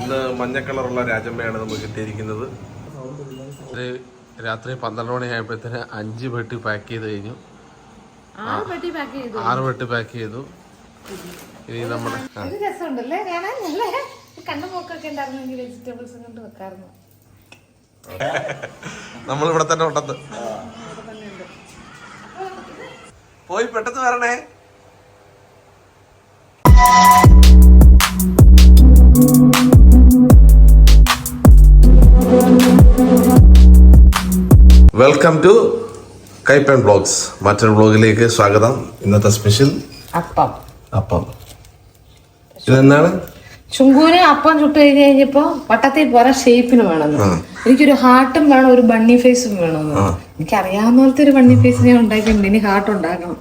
ഇന്ന് മഞ്ഞ കളറുള്ള രാജമ്മയാണ് നമുക്ക് കിട്ടിയിരിക്കുന്നത്. രാത്രി പന്ത്രണ്ട് മണി ആയപ്പോഴത്തേന് അഞ്ച് പെട്ടി പാക്ക് ചെയ്ത് കഴിഞ്ഞു. ആറ് പെട്ടി പാക്ക് ചെയ്തു. ഇനി നമ്മുടെ നമ്മളിവിടെ തന്നെ ഉണ്ടെന്ന്. പോയി പെട്ടെന്ന് വരണേ. വെൽക്കം ടു കൈപ്പൻ ബ്ലോഗ്സ് മറ്റൊരു ബ്ലോഗിലേക്ക് സ്വാഗതം. ഇന്നത്തെ സ്പെഷ്യൽ അപ്പം. അപ്പം. ഇതെന്താണ്? ചുങ്കൂന് അപ്പം ചുട്ട് കഴിഞ്ഞ് കഴിഞ്ഞപ്പോ വട്ടത്തിൽ പോരാ ഷേപ്പിന് വേണം. എനിക്കൊരു ഹാർട്ടും വേണം ഒരു ബണ്ണി ഫേസും വേണം എനിക്ക് അറിയാവുന്ന പോലത്തെ ഒരു ബണ്ണി ഫേസ് ഞാൻ ഉണ്ടാക്കിയിട്ടുണ്ട്. ഇനി ഹാർട്ട് ഉണ്ടാക്കണം.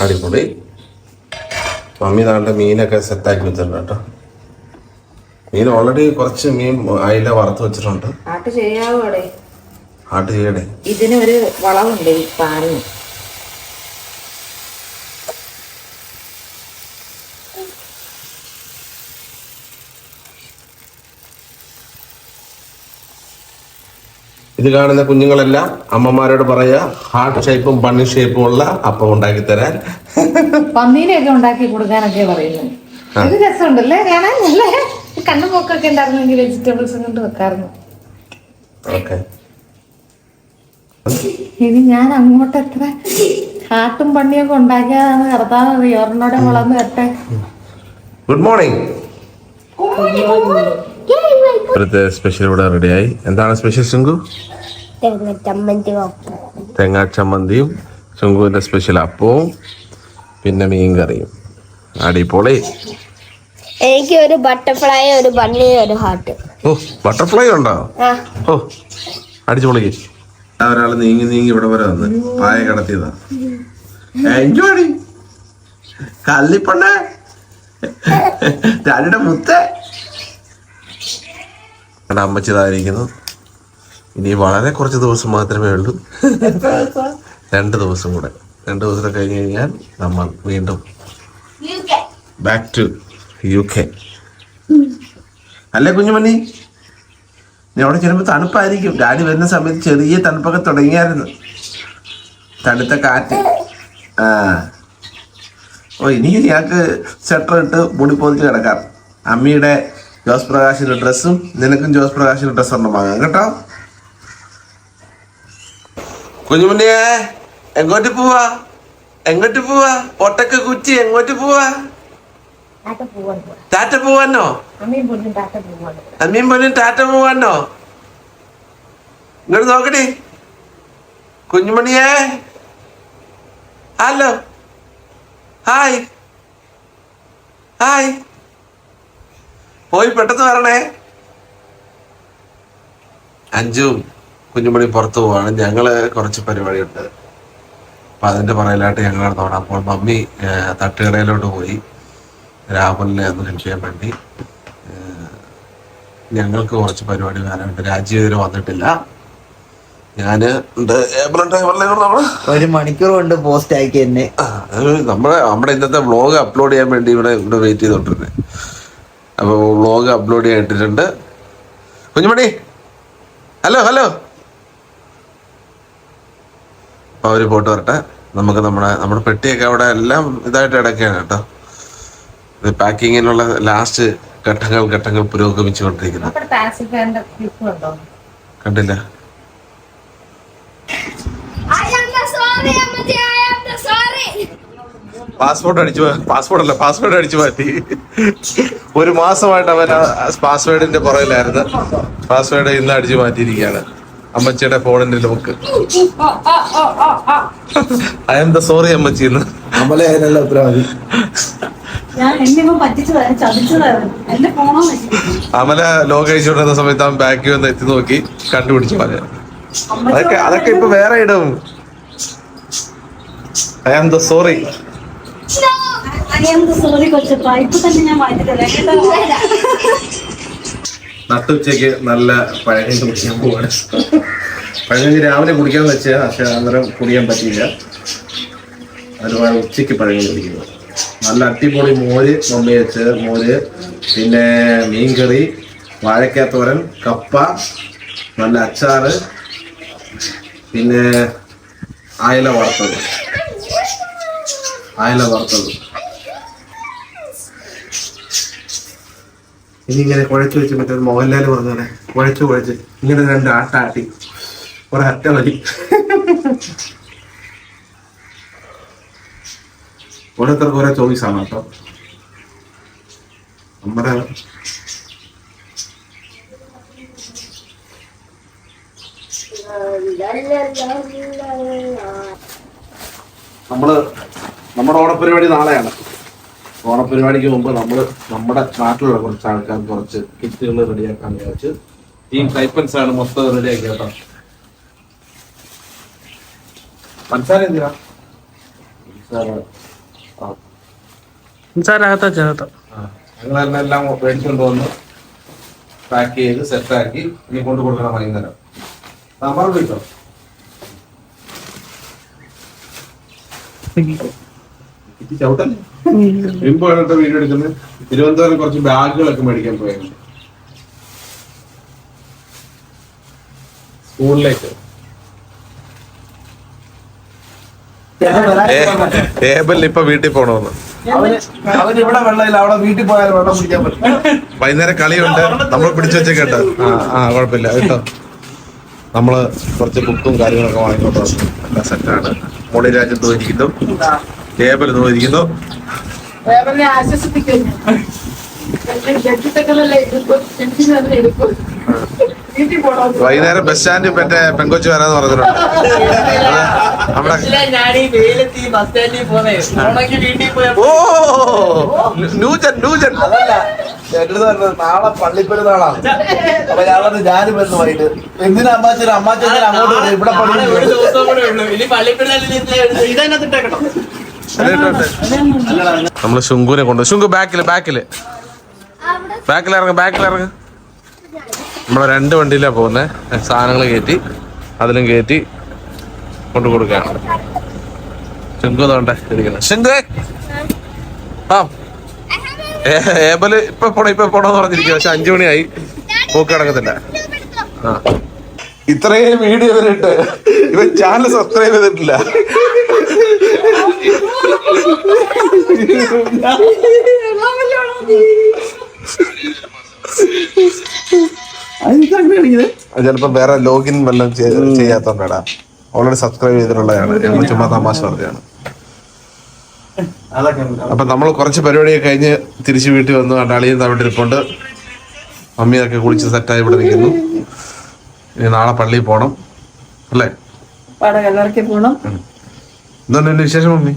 അടിപൊളി. മമ്മി നാളെ മീനൊക്കെ സെറ്റാക്കി വെച്ചിട്ടുണ്ട് കേട്ടോ. മീൻ ഓൾറെഡി കുറച്ച് മീൻ അയില വറുത്ത് വെച്ചിട്ടുണ്ട്. ആട്ട് ചെയ്യാവോ അവിടെ? ആട്ട് ചെയ്യണേ ഇതിന് ഒരു വളവുണ്ട് ഈ പാലിന് ഇത് കാണുന്ന കുഞ്ഞുങ്ങളെല്ലാം അമ്മമാരോട് പറയാ ഹാർട്ട് ഷേപ്പും പണ്ണി ഷേപ്പും ഉള്ള അപ്പം ഉണ്ടാക്കി തരാൻ. പന്നീനെയൊക്കെ ഉണ്ടാക്കി കൊടുക്കാനൊക്കെ പറയുന്നത് ഇത് രസമുണ്ടല്ലേ? കാണാൻ നല്ല കണ്ണു പോക്കൊക്കെ ഉണ്ടായിരുന്നെങ്കിൽ വെജിറ്റബിൾസ് കൊണ്ട് വെക്കാറുണ്ട് ഓക്കെ ഇനി ഞാൻ അങ്ങോട്ട് എത്ര കാട്ടും പണിയൊക്കെ ഉണ്ടാക്കിയതാണ് കർത്താവ് ഒരെണ്ണോടെ വളർന്ന് കട്ടെ ഗുഡ് മോർണിംഗ് ഇവിടുത്തെ സ്പെഷ്യൽ ഇവിടെ റെഡിയായി എന്താണ് സ്പെഷ്യൽ ശുങ്കു? തേങ്ങാ ചമ്മന്തിയും ശുങ്കുവിന്റെ സ്പെഷ്യൽ അപ്പവും പിന്നെ മീൻ കറിയും അടിപൊളി. എനിക്ക് ഒരു ബട്ടർഫ്ലൈ ഒരു ബണ്ണി ഒരു ഹാർട്ട്. ഓ ബട്ടർഫ്ലൈ ഉണ്ടോ? ഓ അടിച്ചു പൊളിക്ക്. ഒരാൾ നീങ്ങി നീങ്ങി ഇവിടെ വരെ വന്ന് പായ കടത്തിയതാ. എൻജോയ് കല്ലിപ്പണ്ണ ഡാഡിയുടെ മുത്ത. എന്റെ അമ്മച്ചി ഇതായിരിക്കുന്നു ഇനി വളരെ കുറച്ച് ദിവസം മാത്രമേ ഉള്ളൂ. രണ്ട് ദിവസം കൂടെ. രണ്ട് ദിവസം കഴിഞ്ഞ് കഴിഞ്ഞാൽ നമ്മൾ വീണ്ടും ബാക്ക് ടു യു കെ അല്ലേ കുഞ്ഞുമണി? അവിടെ ചെല്ലുമ്പോൾ തണുപ്പായിരിക്കും. ഡാഡി വരുന്ന സമയത്ത് ചെറിയ തണുപ്പൊക്കെ തുടങ്ങിയായിരുന്നു. തണുത്ത കാറ്റ്. ആ. ഓ ഇനി ഞങ്ങൾക്ക് സ്വെറ്റർ ഇട്ട് മുടി പൊതിച്ച് കിടക്കാം. അമ്മിയുടെ ജോസ് പ്രകാശിന്റെ ഡ്രസ്സും നിനക്കും ജോസ് പ്രകാശിന്റെ ഡ്രസ്സ് ഒന്നും വാങ്ങാം കേട്ടോ? കുഞ്ഞുമുണ്ണിയെ എങ്ങോട്ട് പോവാ? എങ്ങോട്ട് പോവാ? ഒട്ടക്ക കുറ്റി എങ്ങോട്ട് പോവാ? ടാറ്റ പോവാനോ അമ്മയും പൊന്നും ടാറ്റ പോവാനോ ഇങ്ങോട്ട് നോക്കടി കുഞ്ഞുമണിയേ ഹലോ ഹായ് ഹായ് പോയി പെട്ടെന്ന് വരണേ അഞ്ചും കുഞ്ഞുമണി പുറത്തു പോവാണ് ഞങ്ങൾ കുറച്ച് പരിപാടിയുണ്ട് അപ്പൊ അതിന്റെ പറയലായിട്ട് ഞങ്ങൾ നടന്നോണം അപ്പോൾ മമ്മി തട്ടുകടയിലോട്ട് പോയി രാഹുലിനെ ഒന്ന് ചെയ്യാൻ വേണ്ടി ഞങ്ങൾക്ക് കുറച്ച് പരിപാടി വരാനുണ്ട്. രാജീവ് ഇതിന് വന്നിട്ടില്ല. ഞാൻ ഒരു മണിക്കൂർ കൊണ്ട് പോസ്റ്റ് ആക്കി എന്നെ. നമ്മുടെ നമ്മുടെ ഇന്നത്തെ വ്ളോഗ് അപ്ലോഡ് ചെയ്യാൻ വേണ്ടി ഇവിടെ ഇവിടെ വെയിറ്റ് ചെയ്തോണ്ടിരുന്നത് അപ്പൊ വ്ളോഗ് അപ്ലോഡ് ചെയ്തിട്ടുണ്ട്. കുഞ്ഞുമണി ഹലോ ഹലോ അപ്പൊ അവർ പോട്ട് വരട്ടെ. നമുക്ക് നമ്മുടെ നമ്മുടെ പെട്ടിയൊക്കെ അവിടെ എല്ലാം ഇതായിട്ട് ഇടയ്ക്കാണ് കേട്ടോ. പാക്കിങ്ങിനുള്ള ലാസ്റ്റ് ഘട്ടങ്ങൾ ഘട്ടങ്ങൾ പുരോഗമിച്ചുകൊണ്ടിരിക്കുന്നു. കണ്ടില്ല. പാസ്പോർട്ട് അടിച്ചു പാസ്പോർട്ട് അല്ല പാസ്വേഡ് അടിച്ചു മാറ്റി. ഒരു മാസമായിട്ട് അവൻ പാസ്വേഡിന്റെ പുറകിലായിരുന്നു. പാസ്വേഡ് ഇന്ന് അടിച്ചു മാറ്റിയിരിക്കുകയാണ്. അമ്മച്ചിയുടെ ഫോണിന്റെ lock. I M the sorry അമ്മച്ചി എന്ന്. നമ്മളെ അതിനുള്ള ഉത്തരവാദി. അമല ലോക അയച്ചുകൊണ്ടിരുന്ന സമയത്ത് അവൻ ബാക്കി വന്ന് എത്തി നോക്കി കണ്ടുപിടിച്ചു പറഞ്ഞു. അതൊക്കെ അതൊക്കെ ഇപ്പൊ വേറെ ഇടും. ഐ ആം ദ സോറി നട്ടുച്ചയ്ക്ക് നല്ല പഴകഞ്ഞി കുടിക്കാൻ പോവാണ്. പഴകഞ്ഞി രാവിലെ കുടിക്കാൻ വെച്ചാൽ പക്ഷെ അന്നേരം കുടിക്കാൻ പറ്റിയില്ല. അതുപോലെ ഉച്ചയ്ക്ക് പഴങ്ങൾ പിടിക്കുന്നത് നല്ല അടിപൊളി മോര് മമ്മി വെച്ച് മോര്. പിന്നെ മീൻകറി വാഴക്കാത്തോരൻ കപ്പ നല്ല അച്ചാറ് പിന്നെ അയല വറുത്തത്. അയല വറുത്തത്. ഇനി ഇങ്ങനെ കുഴച്ച് വെച്ച് മറ്റേ മോഹൻലാൽ പറഞ്ഞ പോലെ കുഴച്ച് കുഴച്ച് ഇങ്ങനെ രണ്ട് ആട്ടാട്ടി. ഒരറ്റ വലി ഓരോരുത്തർക്ക് ഓരോ ചോയ്സ് ആണ് കേട്ടോ. നമ്മുടെ നമ്മൾ നമ്മുടെ ഓണപരിപാടി നാളെയാണ്. ഓണപരിപാടിക്ക് മുമ്പ് നമ്മൾ നമ്മുടെ നാട്ടിലുള്ള കുറച്ച് ആൾക്കാർ കുറച്ച് കിറ്റുകൾ റെഡിയാക്കാൻ വിചാരിച്ച് ടീം ടൈപ്പൻസ് ആണ് മൊത്തം റെഡിയാക്കി കേട്ടോ. പഞ്ചസാര എന്തിനാ? സാറകത്തോ ചേർത്തോ ഞങ്ങൾ തന്നെ എല്ലാം മേടിച്ചുകൊണ്ട് വന്ന് പാക്ക് ചെയ്ത് സെറ്റാക്കി ഇനി കൊണ്ടു കൊടുക്കണം വൈകുന്നേരം. നമ്മൾ വിളിച്ചോ ഇത് ചവിട്ടല്ലേ? മുമ്പ് കണ്ടിട്ട് വീഡിയോ എടുക്കുന്നത് തിരുവനന്തപുരം കുറച്ച് ബാഗുകളൊക്കെ മേടിക്കാൻ പോയായിരുന്നു സ്കൂളിലേക്ക്. ഏബൽ ഇപ്പൊ വീട്ടിൽ പോണോന്ന്. അവന് ഇവിടെ വെള്ളമില്ല അവിടെ വീട്ടിൽ പോയാൽ വെള്ളം കുടിക്കാൻ പറ്റും. വൈകുന്നേരം കളിയുണ്ട് നമ്മൾ പിടിച്ചു വെച്ചേക്കട്ടെ. ആ ആ കുഴപ്പമില്ല കേട്ടോ. നമ്മൾ കുറച്ച് ബുക്കും കാര്യങ്ങളൊക്കെ വാങ്ങിക്കൊണ്ട് വന്നു. എല്ലാം സെറ്റാണ്. മോളി രാജ്യം തോന്നിയിരിക്കുന്നു. ടേബിൾ തോന്നിയിരിക്കുന്നു. ആശ്വസിപ്പിക്കുന്നു. വൈകുന്നേരം ബസ് സ്റ്റാൻഡിൽ മറ്റേ പെൺകൊച്ചു വരാന്ന് പറഞ്ഞിട്ടുണ്ട്. നമ്മുടെ ഞാനീ വെയിലെത്തി ബസ് സ്റ്റാൻഡിൽ പോന്നേ. ഓണക്ക് വീട്ടിൽ പോയ ഓ നൂജൻ നൂജൻ. എന്റെ പറഞ്ഞത് നാളെ പള്ളിപ്പെരുന്നാളാണ്. അപ്പൊ ഞാൻ പറഞ്ഞു ഞാനും വരുന്നു വൈകിട്ട്. എന്തിനാ അമ്മാച്ചൻ അമ്മാച്ചൻ അങ്ങോട്ട് ഇവിടെ നമ്മൾ ശുങ്കുനെ കൊണ്ടു ശുങ്കു ബാക്കിൽ ബാക്കിൽ. ബാക്കിലിറങ്ങ് ഇറങ്ങ നമ്മളെ രണ്ട് വണ്ടിയിലാ പോകുന്നത് സാധനങ്ങൾ കയറ്റി അതിലും കയറ്റി കൊണ്ടു കൊടുക്കുകയാണ്. ആ. ഏ- ഏബൽ ഇപ്പൊ പോണോ ഇപ്പൊ പോണോന്ന് പറഞ്ഞിരിക്കുക പക്ഷെ അഞ്ചു മണിയായി. പോക്ക് കിടക്കത്തില്ല ആ. ഇത്രയും വീഡിയോ വരെയിട്ട് ഇവൻ ചാനൽ സബ്സ്ക്രൈബ് ചെയ്തിട്ടില്ല. അത് ചിലപ്പോ വേറെ ലോഗിൻ വല്ലതും ചെയ്യാത്തോണ്ടാ ചെയ്യാത്തോണ്ടാടാ. ഓൾറെഡി സബ്സ്ക്രൈബ് ചെയ്തിട്ടുള്ളതാണ്. ചുമ്മാ തമാശ പറഞ്ഞാണ് അപ്പൊ നമ്മൾ കുറച്ച് പരിപാടിയൊക്കെ കഴിഞ്ഞ് തിരിച്ചു വീട്ടിൽ വന്നു. അണ്ടാളിയും തവിട്ട് ഇരിപ്പുണ്ട്. മമ്മിയൊക്കെ കുളിച്ച് സെറ്റായി ഇവിടെ നിൽക്കുന്നു. ഇനി നാളെ പള്ളിയിൽ പോണം. അല്ലേ? എന്താണ് എന്തുകൊണ്ട് എന്റെ വിശേഷം മമ്മി?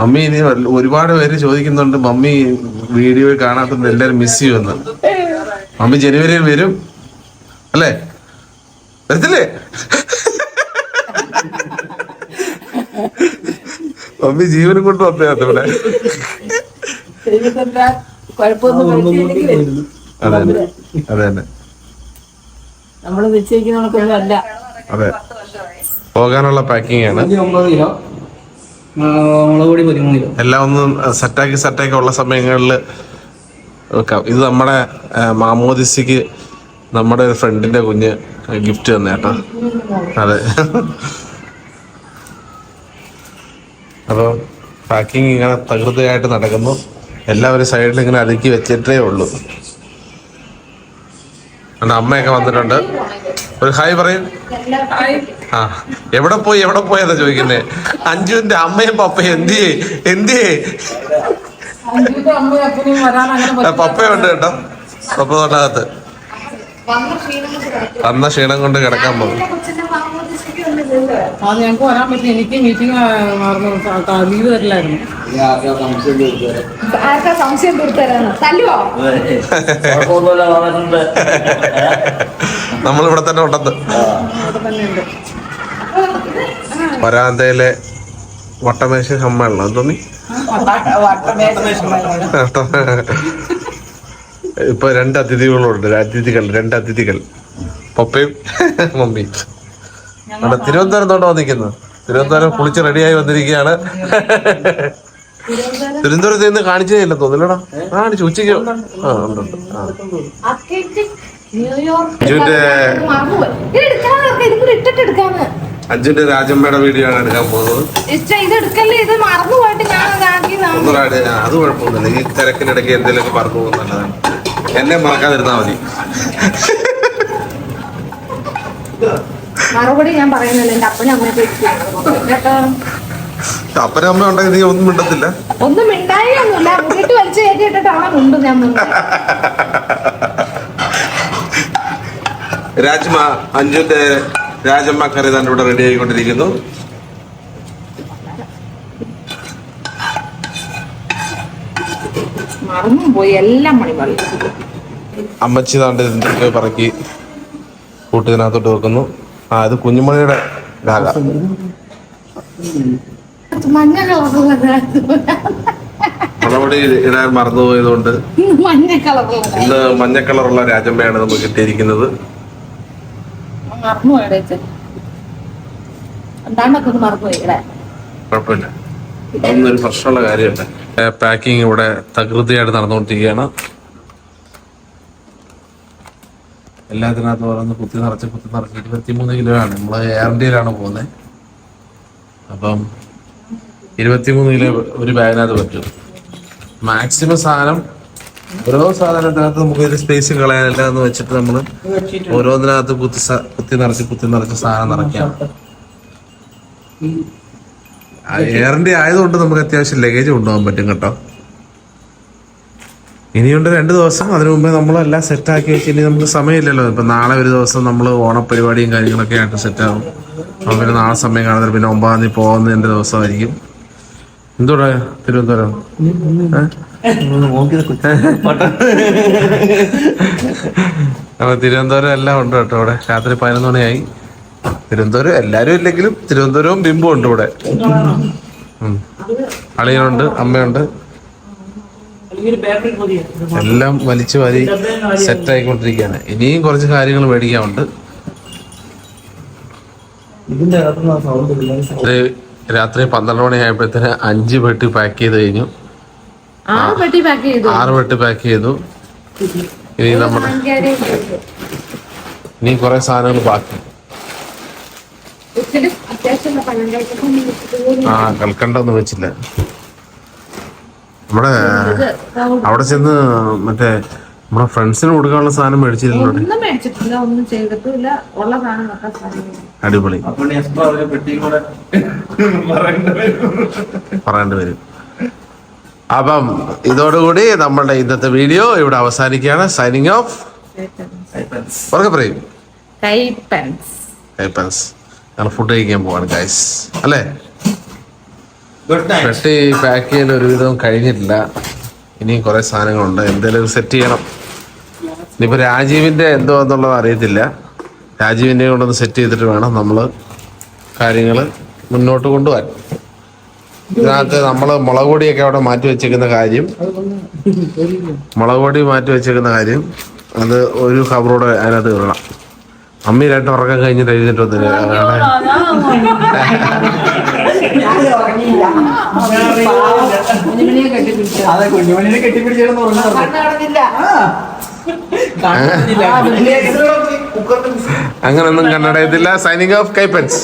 മമ്മി ഇനി ഒരുപാട് പേര് ചോദിക്കുന്നുണ്ട്. മമ്മി വീഡിയോ കാണാത്തത് എല്ലാരും മിസ് ചെയ്യുമെന്ന്. മമ്മി ജനുവരിയിൽ വരും. അല്ലേ? വരത്തില്ലേ? മമ്മി ജീവനും കൊണ്ട് വന്നേകത്ത് ഇവിടെ. അതെ അതെ. തന്നെ നമ്മൾ അതെ. പോകാനുള്ള പാക്കിംഗ് ആണ്. എല്ലാം ഒന്ന് സെറ്റാക്കി സെറ്റാക്കി ഉള്ള സമയങ്ങളിൽ വെക്കാം ഇത് നമ്മുടെ മാമോദിസിക്ക് നമ്മുടെ ഒരു ഫ്രണ്ടിന്റെ കുഞ്ഞ് ഗിഫ്റ്റ് തന്നെ കേട്ടോ. അതെ. അപ്പോൾ പാക്കിങ് ഇങ്ങനെ തകൃതിയായിട്ട് നടക്കുന്നു. എല്ലാവരും സൈഡിൽ ഇങ്ങനെ അടുക്കി വെച്ചിട്ടേ ഉള്ളൂ. അമ്മയൊക്കെ വന്നിട്ടുണ്ട്. ഒരു ഹായ് പറയും. ആ എവിടെ പോയി എവിടെ പോയതാ ചോദിക്കുന്നേ? അഞ്ജുവിന്റെ അമ്മയും പപ്പയും എന്തിയേ? എന്തിയേ? പപ്പയുണ്ട് കേട്ടോ. പപ്പ തൊട്ടകത്ത്. വന്ന ക്ഷീണം കൊണ്ട് കിടക്കും. അന്ന ക്ഷീണം കൊണ്ട് കിടക്കാൻ പോകും. അത് ഞങ്ങൾക്ക് വരാൻ പറ്റില്ല എനിക്ക് മീറ്റിംഗ് ലീവ് തരില്ലായിരുന്നു. ആർക്കാ സംശയം തീർത്തരാണ് തല്ലുവോ? നമ്മളിവിടെ തന്നെ ഉണ്ടെന്ന്. അവിടെ തന്നെ ഉണ്ട്. വരാന്തയിലെ വട്ടമേശ സമ്മേളനം തോന്നി? ഇപ്പൊ രണ്ട് അതിഥികളുണ്ട്. അതിഥികൾ രണ്ട് അതിഥികൾ. പപ്പയും മമ്മിയും. അവിടെ തിരുവനന്തപുരം തോണ്ട വന്നിരിക്കുന്നു. തിരുവനന്തപുരം കുളിച്ച് റെഡിയായി വന്നിരിക്കുകയാണ്. തിരുവനന്തപുരത്ത് നിന്ന് കാണിച്ചേ ഇല്ല തോന്നില്ലടാ കാണിച്ചു ഉച്ചയ്ക്ക്. ആ ഉണ്ട് ഉണ്ട്. ആ. ന്യൂയോർക്ക് അഞ്ചിന്റെ രാജമ്മയുടെ വീഡിയോ ആണ് എടുക്കാൻ പോകുന്നത് ഒന്നുകൂടെ അത് കുഴപ്പമൊന്നുമില്ല. ഈ തിരക്കിനിടയ്ക്ക് എന്തെങ്കിലുമൊക്കെ പറഞ്ഞു പോകുന്നതാണ് എന്നെ മറക്കാതിരുന്നാ മതി. മറുപടി ഞാൻ പറയുന്നില്ല. എന്റെ അപ്പനും അമ്മയൊക്കെ കേട്ടോ അപ്പനും അമ്മ ഉണ്ടെങ്കിൽ നീ ഒന്നും മിണ്ടത്തില്ല. ഒന്നും മിണ്ടായില്ല വീട്ടിൽ വലിച്ചു കയറ്റി ഇട്ടിട്ട് അവിടെ ഞാൻ രാജ്മ അഞ്ചുന്റെ രാജമ്മ കറി തന്നെ ഇവിടെ റെഡി ആയിക്കൊണ്ടിരിക്കുന്നു എല്ലാം അമ്മച്ചി താണ്ട് ഇതിന്റെ പറക്കി കൂട്ടിനകത്തോട്ട് വെക്കുന്നു. ആ ഇത് കുഞ്ഞുമണിയുടെ കളറുള്ള മുളപൊടി ഇടാൻ മറന്നുപോയതുകൊണ്ട് ഇന്ന് മഞ്ഞ കളറുള്ള രാജമ്മയാണ് നമുക്ക് കിട്ടിയിരിക്കുന്നത്. മറന്നു പോയത് എന്താണ്ടൊക്കെ ഒന്ന് മറന്നുപോയി? ഇവിടെ. കുഴപ്പമില്ല. അതൊന്നും ഒരു പ്രശ്നമുള്ള കാര്യമല്ല. പാക്കിംഗ് ഇവിടെ തകൃതിയായിട്ട് നടന്നുകൊണ്ടിരിക്കുകയാണ്. എല്ലാത്തിനകത്ത് ഓരോന്ന് കുത്തി നിറച്ച് കുത്തി നിറച്ച് ഇരുപത്തിമൂന്ന് കിലോ ആണ്. നമ്മൾ എയർ ഇന്ത്യയിലാണ് പോകുന്നത് അപ്പം ഇരുപത്തിമൂന്ന് കിലോ ഒരു ബാഗിനകത്ത് പറ്റും മാക്സിമം സാധനം ഓരോ സാധനത്തിനകത്ത് നമുക്ക് ഒരു സ്പേസ് കളയാനില്ല എന്ന് വെച്ചിട്ട് നമ്മൾ ഓരോന്നിനകത്ത് കുത്തി കുത്തി നിറച്ച് കുത്തി നിറച്ച് സാധനം നിറയ്ക്കാം. ഇന്ത്യ ആയതുകൊണ്ട് നമുക്ക് അത്യാവശ്യം ലഗേജ് കൊണ്ടുപോകാൻ പറ്റും കേട്ടോ. ഇനിയുണ്ട് രണ്ട് ദിവസം അതിനു മുമ്പേ നമ്മളെല്ലാം സെറ്റാക്കി വെച്ച് ഇനി നമുക്ക് സമയമില്ലല്ലോ. ഇപ്പം നാളെ ഒരു ദിവസം നമ്മൾ ഓണപ്പരിപാടിയും കാര്യങ്ങളൊക്കെ ആയിട്ട് സെറ്റാകും അപ്പം പിന്നെ നാളെ സമയം കാണുന്നത് പിന്നെ ഒമ്പതാം തീയതി പോകുന്നതിന്റെ ദിവസമായിരിക്കും. എന്തോടാ തിരുവനന്തപുരം? ഏ? അപ്പൊ തിരുവനന്തപുരം എല്ലാം ഉണ്ട് കേട്ടോ ഇവിടെ രാത്രി പതിനൊന്ന് മണിയായി. തിരുവനന്തപുരം എല്ലാരും ഇല്ലെങ്കിലും തിരുവനന്തപുരവും ബിംബും ഉണ്ട് ഇവിടെ. അളിയനുണ്ട് അമ്മയുണ്ട്. എല്ലാം വലിച്ചു വാരി സെറ്റ് ആയിക്കൊണ്ടിരിക്കുകയാണ്. ഇനിയും കുറച്ച് കാര്യങ്ങൾ മേടിക്കാനുണ്ട്. രാത്രി പന്ത്രണ്ട് മണി ആയപ്പോഴത്തേന് അഞ്ച് പെട്ടി പാക്ക് ചെയ്ത് കഴിഞ്ഞു. ആറ് പെട്ടി പാക്ക് ചെയ്തു. ആറ് പെട്ടി പാക്ക് ചെയ്തു. ഇനി നമ്മുടെ. ഇനി കുറെ സാധനങ്ങൾ ബാക്കി. ആ കൽക്കണ്ട ഒന്നും വെച്ചില്ല. നമ്മുടെ അവിടെ ചെന്ന് മറ്റേ നമ്മുടെ ഫ്രണ്ട്സിന് കൊടുക്കാനുള്ള സാധനം മേടിച്ചില്ലല്ലോ ഒന്നും മേടിച്ചിട്ടില്ല ഒന്നും ചെയ്തിട്ടില്ല ഉള്ള സാധനം വെക്കാൻ സാധനം അടിപൊളി പറയേണ്ടി വരും. അപ്പം ഇതോടുകൂടി നമ്മളുടെ ഇന്നത്തെ വീഡിയോ ഇവിടെ അവസാനിക്കുകയാണ്. സൈനിങ് ഓഫ് ഉറക്കെ പറയും. കൈപ്പൻസ്. കൈപ്പൻസ്. ഞങ്ങൾ ഫുഡ് കഴിക്കാൻ പോവാണ് ഗൈസ് അല്ലേ? ഗുഡ് നൈറ്റ് പെട്ടി പാക്ക് ചെയ്യാൻ ഒരുവിധം കഴിഞ്ഞിട്ടില്ല. ഇനിയും കുറെ സാധനങ്ങളുണ്ട്. എന്തെങ്കിലും സെറ്റ് ചെയ്യണം. ഇനിയിപ്പോ രാജീവിന്റെ എന്തോ എന്നുള്ളത് അറിയത്തില്ല. രാജീവിന്റെ കൊണ്ടൊന്ന് സെറ്റ് ചെയ്തിട്ട് വേണം നമ്മൾ കാര്യങ്ങൾ മുന്നോട്ട് കൊണ്ടുപോകാൻ ഇതിനകത്ത് നമ്മൾ മുളക് പൊടിയൊക്കെ അവിടെ മാറ്റി വെച്ചേക്കുന്ന കാര്യം. മുളക് പൊടി മാറ്റി വെച്ചേക്കുന്ന കാര്യം. അത് ഒരു കവറോടെ അതിനകത്ത് ഇടണം. അമ്മി രണ്ട് ഉറക്കം കഴിഞ്ഞിട്ട് എഴുതിട്ട് വന്നില്ല? അങ്ങനൊന്നും കണ്ണടയത്തില്ല സൈനിങ് ഓഫ് കൈപ്പൻസ്.